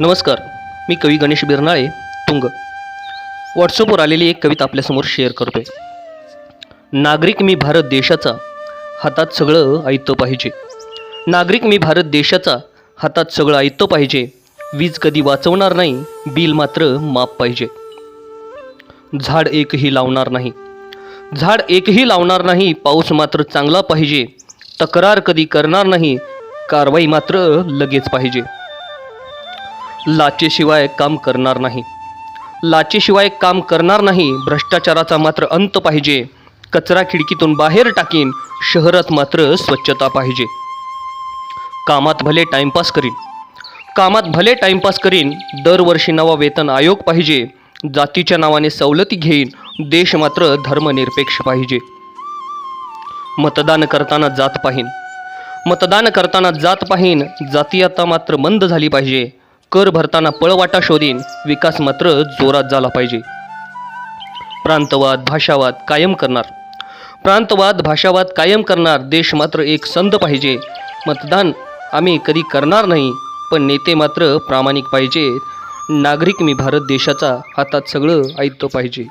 नमस्कार मी कवी गणेश बिरनाळे तुंग. व्हॉट्सअपवर आलेली एक कविता आपल्यासमोर शेअर करतोय. नागरिक मी भारत देशाचा हातात सगळं ऐतं पाहिजे. नागरिक मी भारत देशाचा हातात सगळं ऐतं पाहिजे. वीज कधी वाचवणार नाही बिल मात्र माप पाहिजे. झाड एकही लावणार नाही. झाड एकही लावणार नाही पाऊस मात्र चांगला पाहिजे. तक्रार कधी करणार नाही कारवाई मात्र लगेच पाहिजे. लाचेशिवाय काम करणार नाही. लाचेशिवाय काम करणार नाही भ्रष्टाचाराचा मात्र अंत पाहिजे. कचरा खिडकीतून बाहेर टाकीन शहरात मात्र स्वच्छता पाहिजे. कामात भले टाइमपास करीन. कामात भले टाइमपास करीन दरवर्षी नवा वेतन आयोग पाहिजे. जातीच्या नावाने सवलती घेईन देश मात्र धर्मनिरपेक्ष पाहिजे. मतदान करताना जात पाहीन. मतदान करताना जात पाहीन जातीयता मात्र मंद झाली पाहिजे. कर भरताना पळवाटा शोधीन विकास मात्र जोरात झाला पाहिजे. प्रांतवाद भाषावाद कायम करणार. प्रांतवाद भाषावाद कायम करणार देश मात्र एक संद पाहिजे. मतदान आम्ही कधी करणार नाही पण नेते मात्र प्रामाणिक पाहिजे. नागरिक मी भारत देशाचा हातात सगळं ऐकतो पाहिजे.